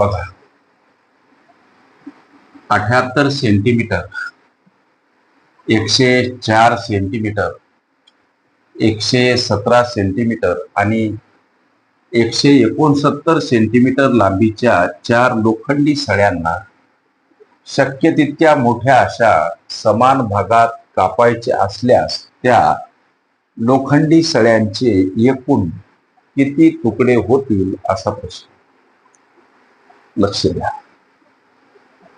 बघा. अठ्याहत्तर सेंटीमीटर एकशे चार सेंटीमीटर एकशे सतरा सेंटीमीटर आणि एकशे एकोणसत्तर सेंटीमीटर लांबीच्या चार लोखंडी सळ्यांना शक्य तितक्या मोठ्या अशा समान भागात कापायचे असल्यास त्या लोखंडी सळ्यांचे एकूण किती तुकडे होतील असा प्रश्न. लक्ष द्या.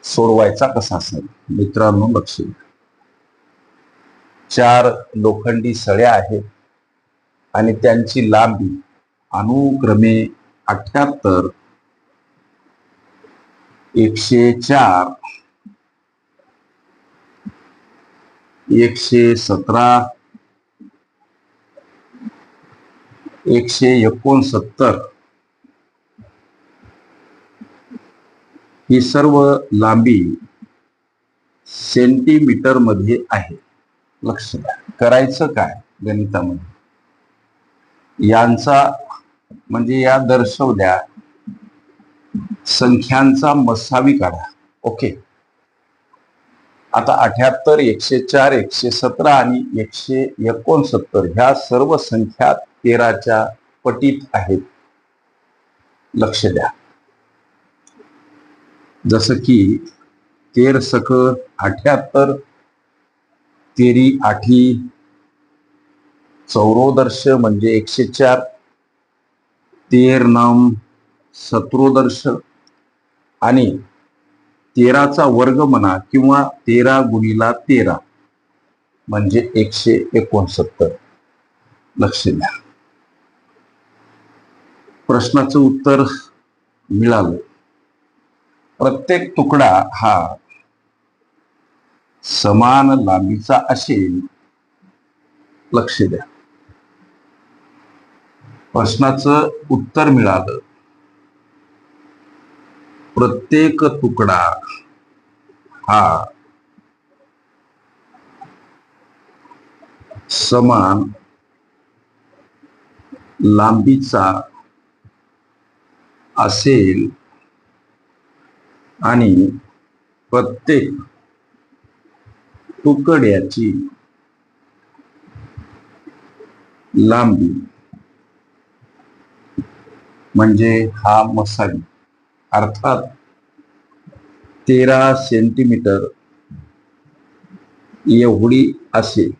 सोडवायचा कसा असेल? मित्रांनो लक्ष द्या. चार लोखंडी सळ्या आहेत आणि त्यांची लांबी अनुक्रमे अठ्याहत्तर एकशे चार एकशे सतरा एकशे एकोणसत्तर. ही सर्व लांबी सेंटीमीटरमध्ये आहे. लक्ष द्या. करायचं काय गणितामध्ये? यांचा म्हणजे या दर्शवल्या संख्यांचा मसावी काढा. ओके. आता अठ्याहत्तर एकशे चार एकशे सतरा आणि एकशे एकोणसत्तर ह्या सर्व संख्या तेराच्या पटीत आहेत. लक्ष द्या. जसं की तेर सख अठ्याहत्तर तेरी आठी चौरोदर्श म्हणजे एकशे चार तेर नम सत्रोदर्श आणि तेराचा वर्ग म्हणा किंवा तेरा गुणीला तेरा म्हणजे एकशे एकोणसत्तर. लक्ष द्या. प्रश्नाचं उत्तर मिळालं. प्रत्येक तुकडा हा समान लांबीचा असेल लक्ष द्या. प्रश्नाचं उत्तर मिळालं. प्रत्येक तुकडा हा समान लांबीचा असेल आणि प्रत्येक तुकड्याची लांबी. म्हणजे हा मसाली अर्थात तेरा सेंटीमीटर एवढी असेल.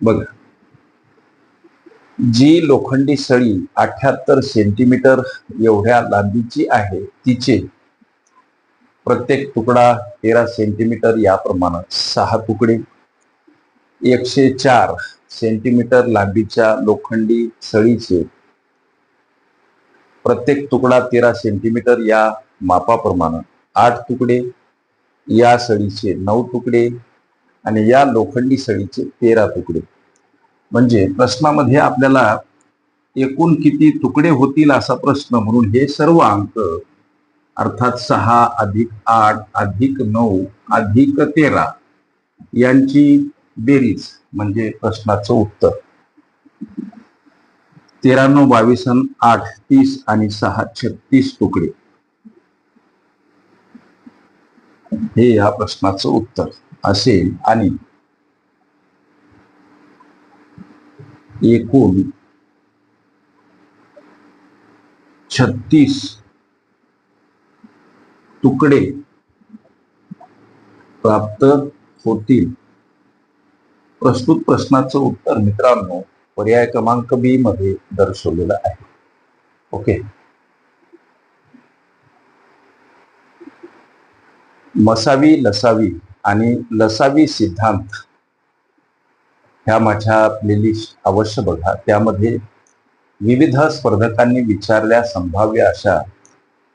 बघा. जी लोखंडी सळी अठ्याहत्तर सेंटीमीटर एवढ्या लांबीची आहे तिचे प्रत्येक तुकडा तेरा सेंटीमीटर याप्रमाणे सहा तुकडे एकशे चार सेंटीमीटर लांबीच्या लोखंडी सळीचे. प्रत्येक तुकडा तेरा सेंटीमीटर या मापाप्रमाणे आठ तुकडे या सळीचे नऊ तुकडे आणि या लोखंडी सळीचे तेरा तुकडे. म्हणजे प्रश्नामध्ये आपल्याला एकूण किती तुकडे होतील असा प्रश्न म्हणून हे सर्व अंक अर्थात सहा अधिक आठ अधिक नऊ अधिक तेरा यांची बेरीज म्हणजे प्रश्नाचं उत्तर. तेराण्णव बावीस आठ तीस आणि सहा छत्तीस तुकडे. हे या प्रश्नाचं उत्तर असेल आणि एकूण छत्तीस तुकडे प्राप्त होतील. प्रस्तुत प्रश्नाचं उत्तर मित्रांनो पर्याय क्रमांक बी मध्ये दर्शवलेलं आहे. ओके मसावी लसावी आणि लसावी सिद्धांत ह्या माझ्या प्लेलिस्ट अवश्य बघा. त्यामध्ये विविध स्पर्धकांनी विचारल्या संभाव्य अशा